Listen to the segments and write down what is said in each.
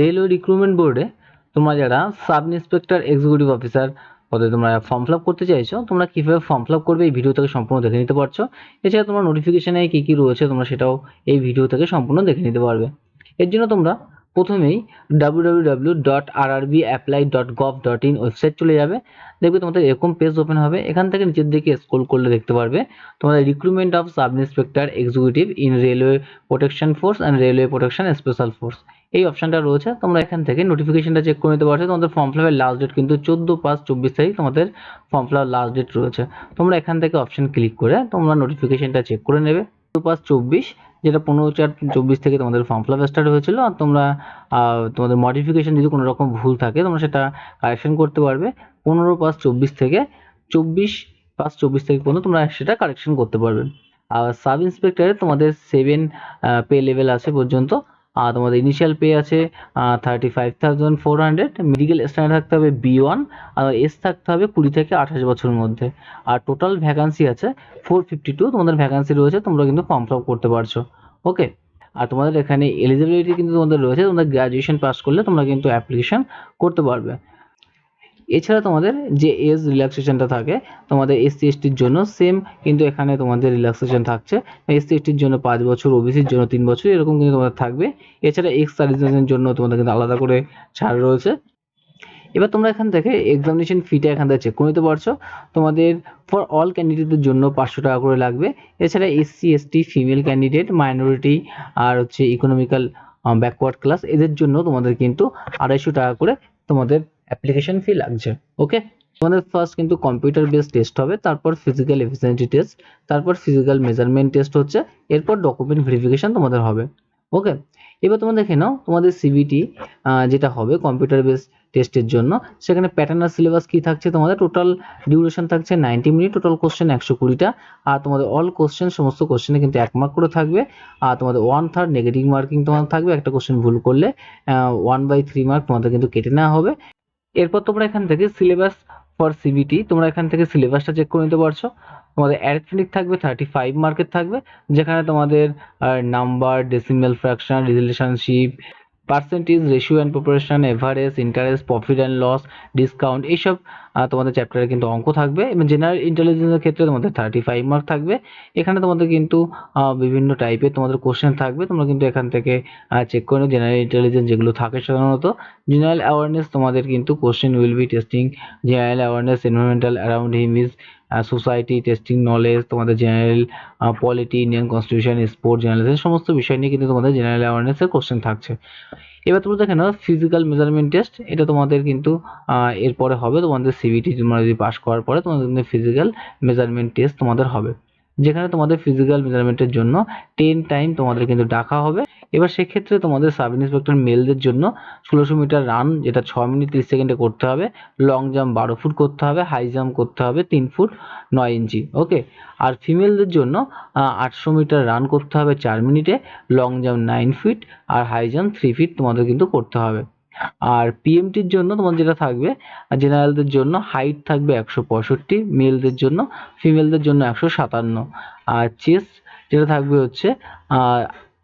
Railway recruitment বোর্ডে তোমরা যারা সাব ইন্সপেক্টর এক্সিকিউটিভ অফিসার পদে তোমরা ফর্ম ফিল করতে চাইছো, তোমরা কীভাবে ফর্ম ফিল করবে এই ভিডিও থেকে সম্পূর্ণ দেখে নিতে পারছ। এছাড়া তোমরা নোটিফিকেশানে কী কী রয়েছে, তোমরা সেটাও এই ভিডিও থেকে সম্পূর্ণ দেখে নিতে পারবে। এর জন্য তোমরা প্রথমেই W W dot R apply dot dot in website চলে যাবে। দেখবে তোমাদের এরকম পেজ ওপেন হবে। এখান থেকে নিচের দিকে স্ক্রল করলে দেখতে পারবে। তোমাদের recruitment of sub inspector executive in railway protection force and railway protection special force এই অপশানটা রয়েছে। তোমরা এখান থেকে নোটিফিকেশনটা চেক করে নিতে পারছ। তোমাদের ফর্ম ফিল আপের লাস্ট ডেট কিন্তু চোদ্দ পাঁচ চব্বিশ তারিখ তোমাদের form fill up last date রয়েছে। তোমরা এখান থেকে অপশান ক্লিক করে তোমরা নোটিফিকেশনটা চেক করে নেবে। পাঁচ চব্বিশ, যেটা পনেরো চার চব্বিশ থেকে তোমাদের ফর্ম ফিল স্টার্ট হয়েছিল, আর তোমরা তোমাদের মডিফিকেশন যদি কোনো রকম ভুল থাকে, তোমরা সেটা কারেকশন করতে পারবে। পনেরো পাঁচ চব্বিশ থেকে চব্বিশ পাঁচ চব্বিশ থেকে পর্যন্ত তোমরা সেটা কারেকশন করতে পারবে। আর সাব ইন্সপেক্টরে তোমাদের সেভেন পে লেভেল আছে পর্যন্ত। তোমাদের ইনিশিয়াল পে আছে thirty five thousand four hundred medical standard থাকতে হবে বি ওয়ান আর এস থাকতে হবে কুড়ি থেকে আঠাশ বছরের মধ্যে। আর টোটাল ভ্যাকান্সি আছে ফোর ফিফটি টু তোমাদের ভ্যাকান্সি রয়েছে, তোমরা কিন্তু ফর্ম ফিল করতে পারছ। ওকে আর তোমাদের এখানে এলিজিবিলিটি কিন্তু তোমাদের রয়েছে, তোমাদের গ্র্যাজুয়েশন পাস করলে তোমরা কিন্তু অ্যাপ্লিকেশন করতে পারবে। এছাড়া তোমাদের যে এজ রিল্যাক্সেশনটা থাকে, তোমাদের এসসি এসটির জন্য সেম কিন্তু এখানে তোমাদের রিল্যাক্সেশন থাকছে। এসসি এসটির জন্য পাঁচ বছর ওবিসির জন্য তিন বছর, এরকম কিন্তু তোমাদের থাকবে। এছাড়া এক্স সার্ভিসের জন্য তোমাদের কিন্তু আলাদা করে ছাড় রয়েছে। এবার তোমরা এখান থেকে এক্সামিনেশন ফিটা এখান থেকে চেক করে নিতে পারছ। তোমাদের ফর অল ক্যান্ডিডেটদের জন্য পাঁচশো টাকা করে লাগবে। এছাড়া SC ST female candidate minority আর হচ্ছে ইকোনমিক্যাল ব্যাকওয়ার্ড ক্লাস এদের জন্য তোমাদের কিন্তু আড়াইশো টাকা করে তোমাদের অ্যাপ্লিকেশন ফি লাগছে ওকে তোমাদের ফার্স্ট কিন্তু কম্পিউটার বেসড টেস্ট হবে, তারপর ফিজিক্যাল এফিসিয়েন্সি টেস্ট তারপর ফিজিক্যাল মেজারমেন্ট টেস্ট হচ্ছে, এরপর ডকুমেন্ট ভেরিফিকেশন তোমাদের হবে ওকে এবার তোমরা দেখে নাও, তোমাদের সিবিটি যেটা হবে কম্পিউটার বেস টেস্টের জন্য, সেখানে প্যাটার্ন আর সিলেবাস কী থাকছে তোমাদের? টোটাল ডিউরেশন থাকছে নাইনটি মিনিট টোটাল কোশ্চেন একশো কুড়িটা, আর তোমাদের অল কোশ্চেন সমস্ত কোশ্চেনে কিন্তু এক মার্ক করে থাকবে, আর তোমাদের ওয়ান থার্ড নেগেটিভ মার্কিং তোমাদের থাকবে, একটা কোশ্চেন ভুল করলে ওয়ান বাই থ্রি মার্ক তোমাদের কিন্তু কেটে নেওয়া হবে। এরপর তোমরা এখান থেকে সিলেবাস ফর সিবিটি তোমরা এখান থেকে সিলেবাসটা চেক করে নিতে পারছ। তোমাদের অ্যারিথমেটিক থাকবে থার্টি ফাইভ মার্কের থাকবে, যেখানে তোমাদের number decimal fraction relationship percentage ratio and proportion average interest profit and loss discount এইসব তোমাদের চ্যাপ্টারে কিন্তু অঙ্ক থাকবে। এবং জেনারেল ইন্টেলিজেন্সের ক্ষেত্রে তোমাদের থার্টি ফাইভ মার্ক থাকবে। এখানে তোমাদের কিন্তু বিভিন্ন টাইপের তোমাদের কোশ্চেন থাকবে। তোমরা কিন্তু এখান থেকে চেক করে নেবে জেনারেল ইন্টেলিজেন্স যেগুলো থাকে সাধারণত। জেনারেল অ্যাওয়ারনেস তোমাদের কিন্তু question will be testing general awareness environmental around him is society testing knowledge তোমাদের general polity Indian constitution sport journalism সমস্ত বিষয় নিয়ে কিন্তু তোমাদের জেনারেল অ্যাওয়ারনেসের কোশ্চেন থাকছে। এবার তোমরা দেখে নাও ফিজিক্যাল মেজারমেন্ট টেস্ট এটা তোমাদের কিন্তু এরপরে হবে, তোমাদের সিবিটি তোমরা যদি পাস করার পরে তোমাদের কিন্তু ফিজিক্যাল মেজারমেন্ট টেস্ট তোমাদের হবে। যেখানে তোমাদের ফিজিক্যাল মেজারমেন্টের জন্য টেন টাইম তোমাদের কিন্তু ডাকা হবে। এবার সেক্ষেত্রে তোমাদের সাব ইন্সপেক্টর মেলদের জন্য ষোলোশো মিটার রান যেটা ছ মিনিট তিরিশ সেকেন্ডে করতে হবে। লং জাম্প বারো ফুট করতে হবে হাই জাম্প করতে হবে তিন ফুট নয় ইঞ্চি ওকে আর ফিমেলদের জন্য আটশো মিটার রান করতে হবে চার মিনিটে লং জাম্প নাইন ফিট আর হাই জাম্প থ্রি ফিট তোমাদের কিন্তু করতে হবে। আর পিএমটির জন্য তোমার যেটা থাকবে জেনারেলদের জন্য হাইট থাকবে একশো পঁয়ষট্টি মেলদের জন্য ফিমেলদের জন্য একশো সাতান্ন। আর চেস্ট যেটা থাকবে হচ্ছে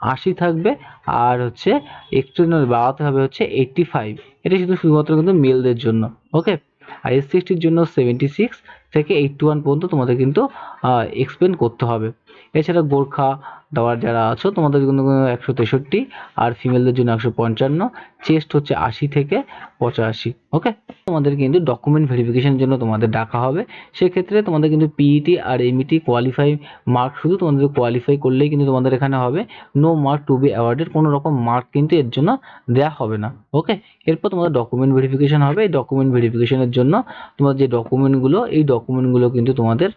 আশি থাকবে আর হচ্ছে একটু বাড়াতে হবে হচ্ছে এইটটি ফাইভ এটা শুধু শুধুমাত্র কিন্তু মেলদের জন্য ওকে আর এস সিক্সটির জন্য সেভেন্টি সিক্স থেকে এইট্টি ওয়ান পর্যন্ত তোমাদের কিন্তু এক্সপ্লেন করতে হবে। এছাড়া গোর্খা দেওয়ার যারা আছো, তোমাদের কিন্তু একশো তেষট্টি, আর ফিমেলদের জন্য একশো পঞ্চান্ন চেস্ট হচ্ছে আশি থেকে পঁচাশি ওকে তোমাদের কিন্তু ডকুমেন্ট ভেরিফিকেশনের জন্য তোমাদের ডাকা হবে। সেক্ষেত্রে তোমাদের কিন্তু পিইটি আর এমইটি কোয়ালিফাই মার্ক শুধু তোমাদের কোয়ালিফাই করলেই কিন্তু তোমাদের এখানে হবে। No mark to be awarded কোনো রকম মার্ক কিন্তু এর জন্য দেওয়া হবে না ওকে এরপর তোমাদের ডকুমেন্ট ভেরিফিকেশন হবে। এই ডকুমেন্ট ভেরিফিকেশনের জন্য তোমার যে ডকুমেন্টগুলো এই ডকুমেন্টগুলো কিন্তু তোমাদের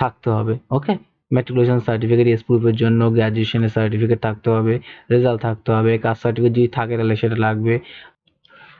থাকতে হবে ওকে ম্যাট্রিকুলেশন সার্টিফিকেট এস প্রুফের জন্য গ্র্যাজুয়েশনের সার্টিফিকেট থাকতে হবে রেজাল্ট থাকতে হবে কাস্ট সার্টিফিকেট যদি থাকে তাহলে সেটা লাগবে।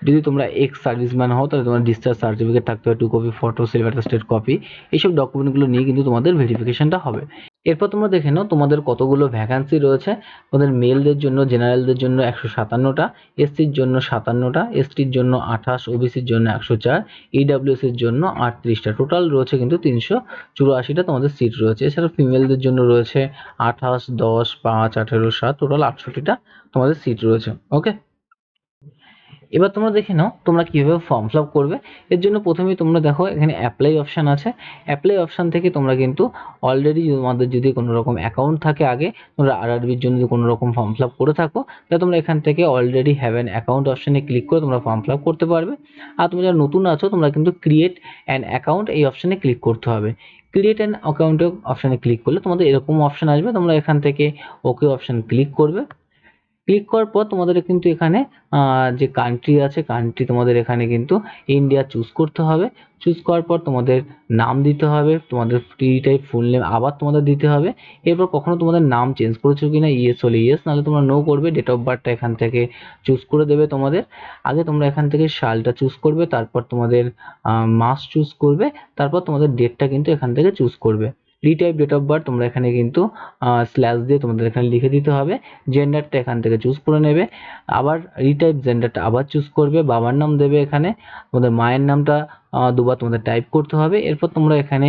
যদি তোমরা এক্স সার্ভিসম্যান হও তাহলে তোমার ডিসচার্জ সার্টিফিকেট থাকতে হবে two copy photo silver state copy এইসব ডকুমেন্টগুলো নিয়ে কিন্তু তোমাদের ভেরিফিকেশনটা হবে। এরপর তোমরা দেখে নাও, তোমাদের কতগুলো ভ্যাকান্সি রয়েছে। তোমাদের মেলদের জন্য জেনারেলদের জন্য একশো সাতান্নটা এসসির জন্য সাতান্নটা এসটির জন্য আঠাশ ওবিসির জন্য একশো চার ইডাব্লিউএস এর জন্য আটত্রিশটা। টোটাল রয়েছে কিন্তু তিনশো চুরাশিটা তোমাদের সিট রয়েছে। এছাড়া ফিমেলদের জন্য রয়েছে আঠাশ, দশ, পাঁচ, আঠেরো, সাত টোটাল আটষট্টিটা তোমাদের সিট রয়েছে। ওকে এবার তোমরা দেখে নাও, তোমরা কীভাবে ফর্ম ফিল আপ করবে। এর জন্য প্রথমেই তোমরা দেখো, এখানে অ্যাপ্লাই অপশান আছে। অ্যাপ্লাই অপশান থেকে তোমরা কিন্তু অলরেডি তোমাদের যদি কোনো রকম অ্যাকাউন্ট থাকে আগে, তোমরা আরআরবির জন্য যদি কোনো রকম ফর্ম ফিল আপ করে থাকো, তাহলে তোমরা এখান থেকে অলরেডি হ্যাভ অ্যান অ্যাকাউন্ট অপশানে ক্লিক করে তোমরা ফর্ম ফিল আপ করতে পারবে। আর তোমরা যারা নতুন আছো, তোমরা কিন্তু ক্রিয়েট অ্যান অ্যাকাউন্ট এই অপশানে ক্লিক করতে হবে। ক্রিয়েট অ্যান অ্যাকাউন্ট অপশানে ক্লিক করলে তোমাদের এরকম অপশান আসবে, তোমরা এখান থেকে ওকে অপশান ক্লিক করবে। ক্লিক করার পর তোমাদের কিন্তু এখানে যে কান্ট্রি আছে কান্ট্রি তোমাদের এখানে কিন্তু ইন্ডিয়া চুজ করতে হবে। চুজ করার পর তোমাদের নাম দিতে হবে, তোমাদের ফ্রি টাইপ ফুল নেম আবার তোমাদের দিতে হবে। এরপর কখনো তোমাদের নাম চেঞ্জ করেছ কি না ইয়েস হলে ইয়েস নাহলে তোমরা নো করবে ডেট অফ বার্থটা এখান থেকে চুজ করে দেবে তোমাদের। আগে তোমরা এখান থেকে সালটা চুজ করবে, তারপর তোমাদের মাস চুজ করবে, তারপর তোমাদের ডেটটা কিন্তু এখান থেকে চুজ করবে। রিটাইপ ডেট অফ বার্থ তোমরা এখানে কিন্তু স্ল্যাশ দিয়ে তোমাদের এখানে লিখে দিতে হবে। জেন্ডারটা এখান থেকে চুজ করে নেবে। আবার রিটাইপ জেন্ডারটা আবার চুজ করবে, বাবার নাম দেবে এখানে। তোমাদের মায়ের নামটা দুবার তোমাদের টাইপ করতে হবে। এরপর তোমরা এখানে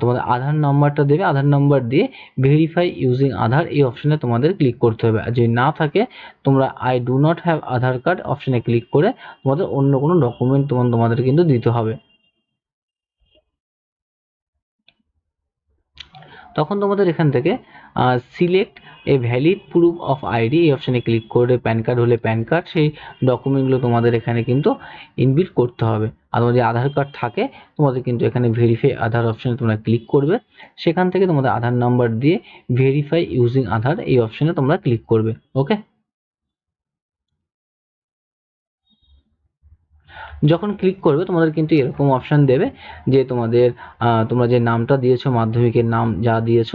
তোমাদের আধার নাম্বারটা দেবে। আধার নাম্বার দিয়ে ভেরিফাই ইউজিং আধার এই অপশানে তোমাদের ক্লিক করতে হবে। আর যদি না থাকে, তোমরা I do not have Aadhaar card অপশানে ক্লিক করে তোমাদের অন্য কোনো ডকুমেন্ট তোমার তোমাদের কিন্তু দিতে হবে। তখন তোমাদের এখান থেকে select a valid proof of ID এই অপশানে ক্লিক করে প্যান কার্ড হলে প্যান কার্ড সেই ডকুমেন্টগুলো তোমাদের এখানে কিন্তু ইনবিল করতে হবে। আর তোমাদের আধার কার্ড থাকে, তোমাদের কিন্তু এখানে ভেরিফাই আধার অপশানে তোমরা ক্লিক করবে। সেখান থেকে তোমাদের আধার নাম্বার দিয়ে ভেরিফাই ইউজিং আধার এই অপশানে তোমরা ক্লিক করবে। ওকে যখন ক্লিক করবে, তোমাদের কিন্তু এরকম অপশান দেবে যে তোমাদের তোমরা যে নামটা দিয়েছ, মাধ্যমিকের নাম যা দিয়েছ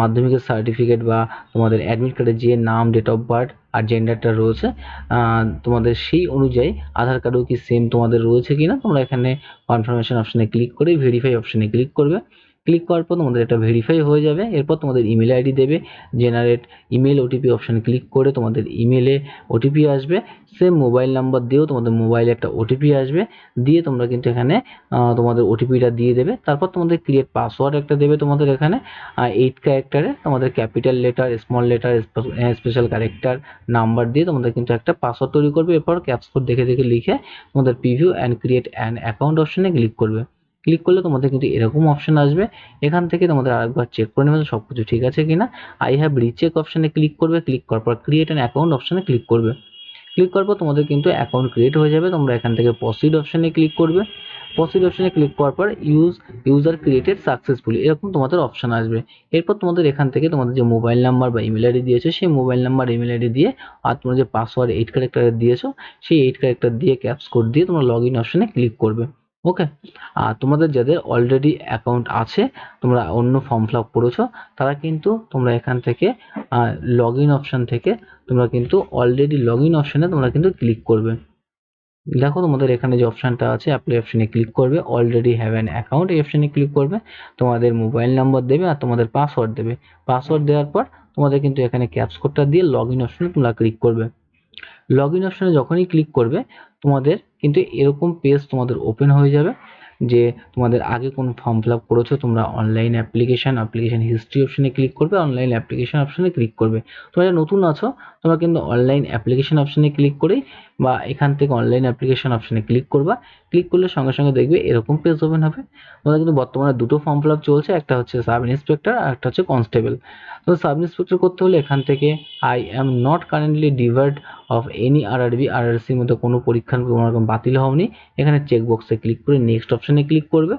মাধ্যমিকের সার্টিফিকেট বা তোমাদের অ্যাডমিট কার্ডের যে নাম ডেট অফ বার্থ আর জেন্ডারটা রয়েছে তোমাদের সেই অনুযায়ী আধার কার্ডও কি সেম তোমাদের রয়েছে কি না তোমরা এখানে কনফার্মেশন অপশানে ক্লিক করে ভেরিফাই অপশানে ক্লিক করবে। ক্লিক করার পর তোমাদের এটা ভেরিফাই হয়ে যাবে। এরপর তোমাদের ইমেল আইডি দেবে। Generate email OTP option click করে তোমাদের ইমেলে ওটিপি আসবে। সেম মোবাইল নাম্বার দিয়েও তোমাদের মোবাইলে একটা ওটিপি আসবে। দিয়ে তোমরা কিন্তু এখানে তোমাদের ওটিপিটা দিয়ে দেবে। তারপর তোমাদের ক্রিয়েট পাসওয়ার্ড একটা দেবে তোমাদের এখানে। এইট ক্যারেক্টারে তোমাদের capital letter small letter special character number দিয়ে তোমাদের কিন্তু একটা পাসওয়ার্ড তৈরি করবে। এরপর ক্যাপস কোড দেখে দেখে লিখে তোমাদের preview and create an account অপশানে ক্লিক করবে। ক্লিক করলে তোমাদের কিন্তু এরকম অপশান আসবে। এখান থেকে তোমাদের আরেকবার চেক করে নেবে সব কিছু ঠিক আছে কিনা। আই হ্যাভ রিচেক অপশানে ক্লিক করবে ক্লিক করার পর ক্রিয়েট অ্যান অ্যাকাউন্ট অপশানে ক্লিক করবে। ক্লিক করার পর তোমাদের কিন্তু অ্যাকাউন্ট ক্রিয়েট হয়ে যাবে, তোমরা এখান থেকে প্রসিড অপশানে ক্লিক করবে। প্রসিড অপশানে ক্লিক করার পর ইউজ ইউজার ক্রিয়েটেড সাকসেসফুলি এরকম তোমাদের অপশান আসবে। এরপর তোমাদের এখান থেকে তোমাদের যে মোবাইল নাম্বার বা ইমেল আইডি দিয়েছ, সেই মোবাইল নাম্বার ইমেল আইডি দিয়ে আর তোমরা যে পাসওয়ার্ড এইট ক্যারেক্টার দিয়েছ, সেই এইট ক্যারেক্টার দিয়ে ক্যাপস কোড দিয়ে তোমরা লগ ইন অপশানে ক্লিক করবে। ওকে আর তোমাদের যাদের অলরেডি অ্যাকাউন্ট আছে, তোমরা অন্য ফর্ম ফিল আপ করেছ, তারা কিন্তু তোমরা এখান থেকে লগ ইন অপশান থেকে তোমরা কিন্তু অলরেডি লগ ইন অপশানে তোমরা কিন্তু ক্লিক করবে। দেখো তোমাদের এখানে যে অপশানটা আছে অ্যাপ্লাই অপশানে ক্লিক করবে অলরেডি হ্যাভ অ্যান অ্যাকাউন্ট এই অপশানে ক্লিক করবে, তোমাদের মোবাইল নাম্বার দেবে আর তোমাদের পাসওয়ার্ড দেবে। পাসওয়ার্ড দেওয়ার পর তোমাদের কিন্তু এখানে ক্যাপস কোডটা দিয়ে লগ ইন অপশানে তোমরা ক্লিক করবে। লগ ইন অপশানে যখনই ক্লিক করবে তোমাদের, কিন্তু এরকম পেজ তোমাদের ওপেন হয়ে যাবে, যে তোমাদের আগে কোন ফর্ম ফিল আপ করেছ, তোমরা অনলাইন অ্যাপ্লিকেশন অ্যাপ্লিকেশন হিস্ট্রি অপশানে ক্লিক করবে অনলাইন অ্যাপ্লিকেশন অপশানে ক্লিক করবে। তোমরা নতুন আছো, তোমরা কিন্তু অনলাইন অ্যাপ্লিকেশন অপশানে ক্লিক করেই বা এখান থেকে অনলাইন অ্যাপ্লিকেশান অপশানে ক্লিক করবা। ক্লিক করলে সঙ্গে সঙ্গে দেখবে এরকম পেজ ওপেন হবে। তোমাদের কিন্তু বর্তমানে দুটো ফর্ম ফিল আপ চলছে, একটা হচ্ছে সাব ইন্সপেক্টর আর একটা হচ্ছে কনস্টেবল তো সাব ইন্সপেক্টর করতে হলে এখান থেকে I am not currently debarred of any RRB আর মধ্যে কোনো পরীক্ষার কোনো রকম বাতিল হওনি। এখানে চেক বক্সে ক্লিক করে নেক্সট অপশানে ক্লিক করবে।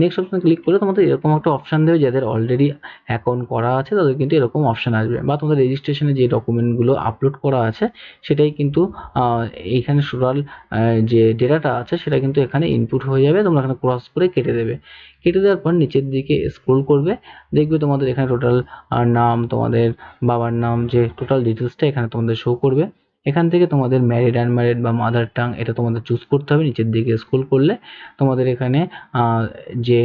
নেক্সট অপশানে ক্লিক করলে তোমাদের এরকম একটা অপশান দেবে যাদের অলরেডি অ্যাকাউন্ট করা আছে, তাদের কিন্তু এরকম অপশান আসবে। বা তোমাদের রেজিস্ট্রেশনে যে ডকুমেন্টগুলো আপলোড করা আছে, সেটাই কিন্তু এইখানে টোটাল যে ডেটাটা আছে সেটা কিন্তু এখানে ইনপুট হয়ে যাবে, তোমরা এখানে ক্রস করে কেটে দেবে। কেটে দেওয়ার পর নিচের দিকে স্ক্রোল করবে, দেখবে তোমাদের এখানে টোটাল নাম, তোমাদের বাবার নাম, যে টোটাল ডিটেলসটা এখানে তোমাদের শো করবে। এখান থেকে তোমাদের ম্যারিড আনম্যারিড বা মাদার টাং এটা তোমাদের চুজ করতে হবে, নিচের দিকে স্ক্রোল করলে তোমাদের এখানে যে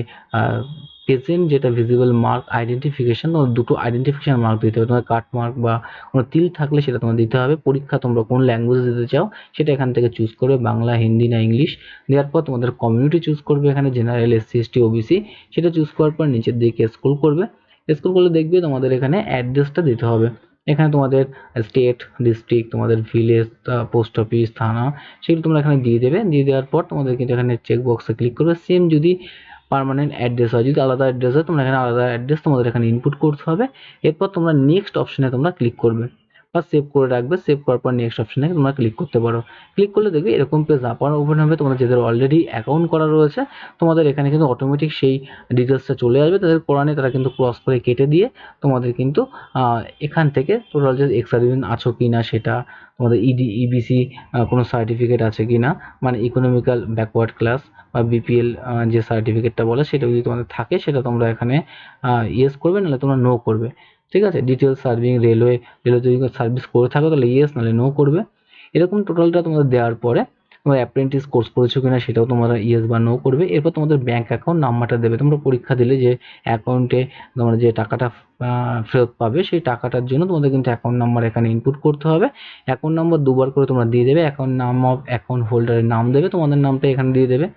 প্রেজেন্ট যেটা ভিজিবল মার্ক আইডেন্টিফিকেশন তোমার দুটো আইডেন্টিফিকেশন মার্ক দিতে হবে। তোমার কাট মার্ক বা কোনো তিল থাকলে সেটা তোমার দিতে হবে। পরীক্ষা তোমরা কোন ল্যাঙ্গুয়েজ দিতে চাও সেটা এখান থেকে চুজ করবে, বাংলা, হিন্দি না ইংলিশ। দেওয়ার পর তোমাদের কমিউনিটি চুজ করবে এখানে জেনারেল এসসি এসটি ওবিসি সেটা চুজ করার পর নিচের দিকে স্ক্রোল করবে। স্ক্রোল করলে দেখবে তোমাদের এখানে অ্যাড্রেসটা দিতে হবে। এখানে তোমাদের স্টেট ডিস্ট্রিক্ট তোমাদের ভিলেজ পোস্ট অফিস থানা, সেগুলো তোমরা এখানে দিয়ে দেবে। দিয়ে দেওয়ার পর তোমাদের কিন্তু এখানে চেক বক্সে ক্লিক করবে। সেম যদি পারমানেন্ট অ্যাড্রেস হয়, যদি আলাদা অ্যাড্রেস হয়, তোমরা এখানে আলাদা অ্যাড্রেস তোমাদের এখানে ইনপুট করতে হবে। এরপর তোমরা নেক্সট অপশনে তোমরা ক্লিক করবে। বা সেভ করে রাখবে সেভ করার পর নেক্সট অপশনে তোমরা ক্লিক করতে পারো। ক্লিক করলে দেখবে এরকম পেজ আবার ওপেন হবে, তোমাদের যাদের অলরেডি অ্যাকাউন্ট করা রয়েছে, তোমাদের এখানে কিন্তু অটোমেটিক সেই ডিটেলসটা চলে আসবে। তাদের করা নেই তারা কিন্তু ক্রস করে কেটে দিয়ে তোমাদের কিন্তু এখান থেকে টোটাল যে এক্সারিমেন্ট আছো কি না সেটা, তোমাদের E ইডি ইবিসি কোনো সার্টিফিকেট আছে কি না মানে ইকোনমিক্যাল ব্যাকওয়ার্ড ক্লাস বা বিপিএল যে সার্টিফিকেটটা বলে সেটা যদি তোমাদের থাকে, সেটা তোমরা এখানে ইয়েস করবে, নাহলে তোমরা নো করবে। ঠিক আছে? ডিটেল সার্ভিং রেলওয়ে রেলওয়ে যদি সার্ভিস করে থাকো, তাহলে ইয়েস নাহলে নো করবে। এরকম টোটালটা তোমাদের দেওয়ার পরে, তোমরা অ্যাপ্রেন্টিস কোর্স করেছ কিনা সেটাও তোমরা ইয়েস বা নো করবে। এরপর তোমাদের ব্যাঙ্ক অ্যাকাউন্ট নাম্বারটা দেবে। তোমরা পরীক্ষা দিলে যে অ্যাকাউন্টে তোমরা যে টাকাটা ফেরত পাবে, সেই টাকাটার জন্য তোমাদের কিন্তু অ্যাকাউন্ট নাম্বার এখানে ইনপুট করতে হবে। অ্যাকাউন্ট নাম্বার দুবার করে তোমরা দিয়ে দেবে। অ্যাকাউন্ট নাম অফ অ্যাকাউন্ট হোল্ডারের নাম দেবে, তোমাদের নামটা এখানে দিয়ে দেবে।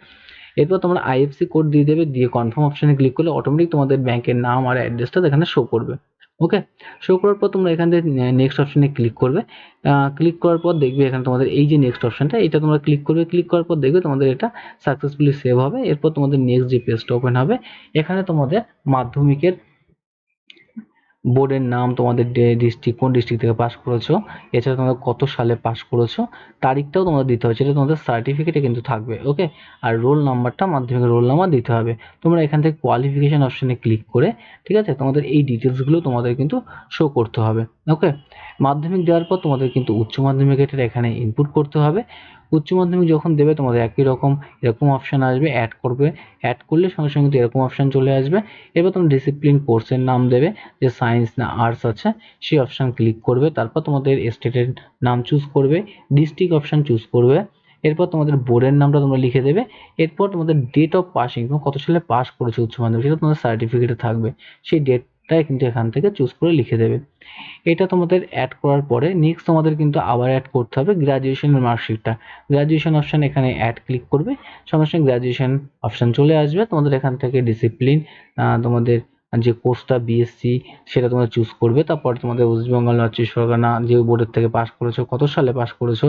এরপর তোমরা আইএফসি কোড দিয়ে দেবে। দিয়ে কনফার্ম অপশানে ক্লিক করলে অটোমেটিক তোমাদের ব্যাংকের নাম আর অ্যাড্রেসটা এখানে শো করবে। ওকে শো করার পর তোমরা এখান থেকে নেক্সট অপশানে ক্লিক করবে। ক্লিক করার পর দেখবে এখানে তোমাদের এই যে নেক্সট অপশানটা এটা তোমরা ক্লিক করবে। ক্লিক করার পর দেখবে তোমাদের এটা সাকসেসফুলি সেভ হবে। এরপর তোমাদের নেক্সট যে পেজটা ওপেন হবে। এখানে তোমাদের মাধ্যমিকের বোর্ডের নাম তোমাদের ডিস্ট্রিক্ট, কোন ডিস্ট্রিক্ট থেকে পাস করেছ? এছাড়া তোমরা কত সালে পাস করেছ? তারিখটাও তোমাদের দিতে হবে, সেটা তোমাদের সার্টিফিকেটে কিন্তু থাকবে ওকে আর রোল নাম্বারটা মাধ্যমিকের রোল নাম্বার দিতে হবে। তোমরা এখান থেকে কোয়ালিফিকেশন অপশনে ক্লিক করে, ঠিক আছে? তোমাদের এই ডিটেলসগুলো তোমাদের কিন্তু শো করতে হবে ওকে মাধ্যমিক দেওয়ার পর তোমাদের কিন্তু উচ্চ মাধ্যমিকের এখানে ইনপুট করতে হবে। উচ্চ মাধ্যমিক যখন দেবে, তোমাদের একই রকম, এরকম অপশান আসবে অ্যাড করবে। অ্যাড করলে সঙ্গে সঙ্গে কিন্তু এরকম অপশান চলে আসবে। এবার তোমরা ডিসিপ্লিন কোর্সের নাম দেবে, যে না আর্টস আছে, সেই অপশান ক্লিক করবে, তারপর তোমাদের স্টেটের নাম চুজ করবে ডিস্ট্রিক্ট অপশান চুজ করবে, এরপর তোমাদের বোর্ডের নামটা তোমরা লিখে দেবে, এরপর তোমাদের ডেট অফ পাসিং তোমরা কত সালে পাস করেছ উচ্চ মাধ্যমিক, সেটা তোমাদের সার্টিফিকেটে থাকবে, সেই ডেটটাই কিন্তু এখান থেকে চুজ করে লিখে দেবে। এটা তোমাদের অ্যাড করার পরে নেক্সট তোমাদের কিন্তু আবার অ্যাড করতে হবে গ্র্যাজুয়েশনের মার্কশিটটা গ্র্যাজুয়েশন অপশান এখানে অ্যাড ক্লিক করবে সঙ্গে সঙ্গে গ্র্যাজুয়েশন অপশান চলে আসবে, তোমাদের এখান থেকে ডিসিপ্লিন তোমাদের যে কোর্সটা বিএসসি সেটা তোমরা চুজ করবে। তারপর তোমাদের ওয়েস্ট বেঙ্গল নর্থ চব্বিশ পরগনা যে বোর্ডের থেকে পাস করেছ, কত সালে পাস করেছ,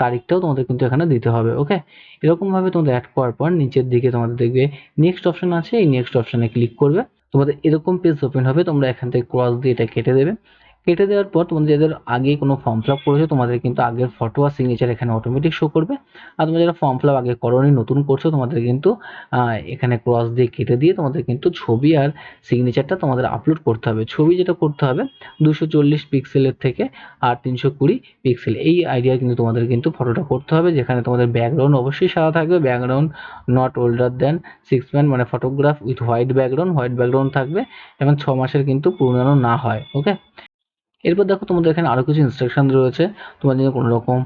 তারিখটাও তোমাদের কিন্তু এখানে দিতে হবে ওকে এরকমভাবে তোমাদের অ্যাড করার পর নিচের দিকে তোমাদের দেখবে নেক্সট অপশন আছে, এই নেক্সট অপশনে ক্লিক করবে। তোমাদের এরকম পেজ ওপেন হবে, তোমরা এখান থেকে ক্রস দিয়ে এটা কেটে দেবে। কেটে দেওয়ার পর তোমাদের যাদের আগে কোনো ফর্ম ফিল আপ করেছ, তোমাদের কিন্তু আগের ফটো আর সিগনেচার এখানে অটোমেটিক শো করবে। আর তোমরা যারা ফর্ম ফিল আপ আগে করোনি, নতুন করছ, তোমাদের কিন্তু এখানে ক্রস দিয়ে কেটে দিয়ে তোমাদের কিন্তু ছবি আর সিগনেচারটা তোমাদের আপলোড করতে হবে। ছবি যেটা করতে হবে, দুশো চল্লিশ পিক্সেলের থেকে আর তিনশো কুড়ি পিক্সেল এই আইডিয়া কিন্তু তোমাদের কিন্তু ফটোটা করতে হবে, যেখানে তোমাদের ব্যাকগ্রাউন্ড অবশ্যই সাদা থাকবে। Background not older than six month মানে photograph with white background white background থাকবে, এবং ছ মাসের কিন্তু পুরনো না হয় ওকে এরপর দেখো তোমাদের এখানে আরও কিছু ইনস্ট্রাকশন রয়েছে। তোমার যদি কোনো রকম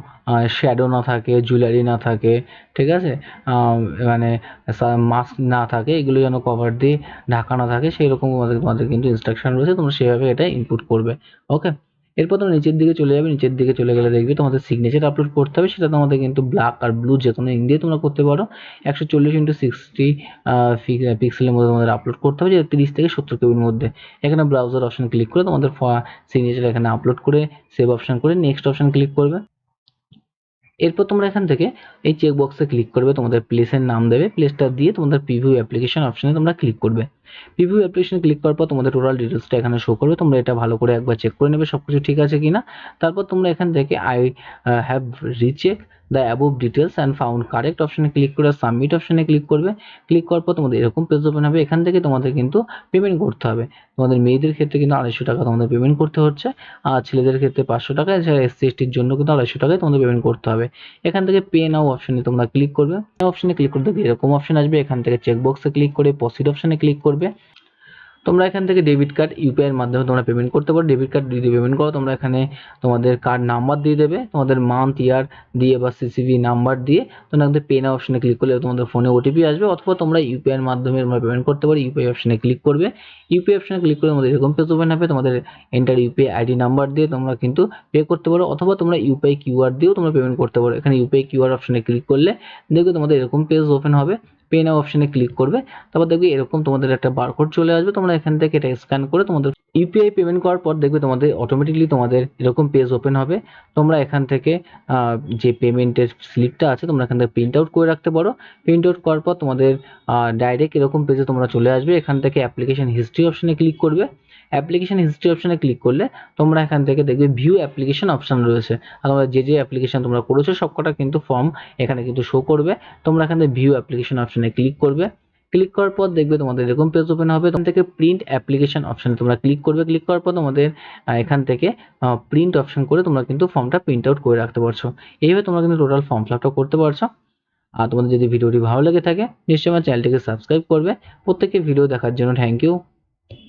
শ্যাডো না থাকে জুয়েলারি না থাকে, ঠিক আছে? মানে মাস্ক না থাকে, এগুলো যেন কভার দিয়ে ঢাকা না থাকে, সেই রকম তোমাদের কিন্তু ইনস্ট্রাকশন রয়েছে। তোমরা সেভাবে এটা ইনপুট করবে। ওকে এরপর তোমরা নিচের দিকে চলে যাবে, নিচের দিকে চলে গেলে দেখবে তোমাদের সিগনেচার আপলোড করতে হবে, সেটা তোমাদের কিন্তু ব্ল্যাক আর ব্লু যে কোনো ইং দিয়ে তোমরা করতে পারো। একশো চল্লিশ ইন্টু সিক্সটি পিক্সেলের মধ্যে তোমাদের আপলোড করতে হবে যে তিরিশ থেকে সত্তর কেবির মধ্যে। এখানে ব্রাউজার অপশন ক্লিক করে তোমাদের সিগনেচার এখানে আপলোড করে সেভ অপশন করে নেক্সট অপশন ক্লিক করবে। এরপর তোমরা এখান থেকে এই চেক বক্সে ক্লিক করবে, তোমাদের প্লেসের নাম দেবে প্লেসটা দিয়ে তোমাদের প্রিভিউ অ্যাপ্লিকেশন অপশনে তোমরা ক্লিক করবে। প্রিভিউ অ্যাপ্লিকেশনে ক্লিক করার পর তোমাদের টোটাল ডিটেলসটা এখানে শো করবে। তোমরা এটা ভালো করে একবার চেক করে নেবে সব কিছু ঠিক আছে কিনা। তারপর তোমরা এখান থেকে I have recheck the above details and found correct অপশানে ক্লিক করে সাবমিট অপশনে ক্লিক করবে। ক্লিক করার পর তোমাদের এরকম পেজ ওপেন হবে। এখান থেকে তোমাদের কিন্তু পেমেন্ট করতে হবে। তোমাদের মেয়েদের ক্ষেত্রে কিন্তু আড়াইশো টাকা তোমাদের পেমেন্ট করতে হচ্ছে। আর ছেলেদের ক্ষেত্রে পাঁচশো টাকা, এছাড়া এসসি এসটির জন্য কিন্তু আড়াইশো টাকায় তোমাদের পেমেন্ট করতে হবে। এখান থেকে পে নাও অপশানে তোমরা ক্লিক করবে। অপশানে ক্লিক করতে এরকম অপশন আসবে। এখান থেকে চেক বক্সে ক্লিক করে প্রসিড অপশানে ক্লিক করবে। তোমরা এখান থেকে ডেবিট কার্ড ইউপিআই এর মাধ্যমে তোমরা পেমেন্ট করতে পারো। ডেবিট কার্ড যদি পেমেন্ট করো, তোমরা এখানে তোমাদের কার্ড নাম্বার দিয়ে দেবে। তোমাদের মান্থ ইয়ার দিয়ে বা সিসিভি নাম্বার দিয়ে তোমরা এখান পে নাও অপশনে ক্লিক করলে তোমাদের ফোনে ওটিপি আসবে। অথবা তোমরা ইউপিআই এর মাধ্যমে তোমরা পেমেন্ট করতে পারো। ইউপিআই অপশানে ক্লিক করবে। ইউপিআই অপশনে ক্লিক করে তোমাদের এরকম পেজ ওপেন হবে। তোমাদের এন্টার ইউপিআই আইডি নাম্বার দিয়ে তোমরা কিন্তু পে করতে পারো। অথবা তোমরা ইউপিআই কিউআর দিয়েও তোমরা পেমেন্ট করতে পারো। এখানে ইউপিআই কিউআর অপশনে ক্লিক করলে দেখবে তোমাদের এরকম পেজ ওপেন হবে। পে নাও অপশনে ক্লিক করবে, তারপর দেখবে এরকম তোমাদের একটা বারকোড চলে আসবে, তোমরা এখান থেকে এটা স্ক্যান করে তোমাদের ইউপিআই পেমেন্ট করার পর দেখবে তোমাদের অটোমেটিকলি তোমাদের এরকম পেজ ওপেন হবে। তোমরা এখান থেকে যে পেমেন্টের স্লিপটা আছে, তোমরা এখান থেকে প্রিন্ট আউট করে রাখতে পারো। প্রিন্ট আউট করার পর তোমাদের ডাইরেক্ট এরকম পেজে তোমরা চলে আসবে। এখান থেকে অ্যাপ্লিকেশন হিস্ট্রি অপশনে ক্লিক করবে। অ্যাপ্লিকেশন হিস্ট্রি অপশনে ক্লিক করলে তোমরা এখান থেকে দেখবে ভিউ অ্যাপ্লিকেশন অপশন রয়েছে। আর তোমরা যে যে অ্যাপ্লিকেশন তোমরা করেছ, সবকটা কিন্তু ফর্ম এখানে কিন্তু শো করবে। তোমরা এখান থেকে ভিউ অ্যাপ্লিকেশন অপশনে ক্লিক করবে। ক্লিক করার পর দেখবে তোমাদের এরকম পেজ ওপেন হবে, তখন থেকে প্রিন্ট অ্যাপ্লিকেশন অপশানে তোমরা ক্লিক করবে। ক্লিক করার পর তোমাদের এখান থেকে প্রিন্ট অপশন করে তোমরা কিন্তু ফর্মটা প্রিন্ট আউট করে রাখতে পারছ। এইভাবে তোমরা কিন্তু টোটাল ফর্ম ফিল আপটা করতে পারছ। আর তোমাদের যদি ভিডিওটি ভালো লেগে থাকে, নিশ্চয়ই আমার চ্যানেলটিকে সাবস্ক্রাইব করবে। প্রত্যেকের ভিডিও দেখার জন্য থ্যাংক ইউ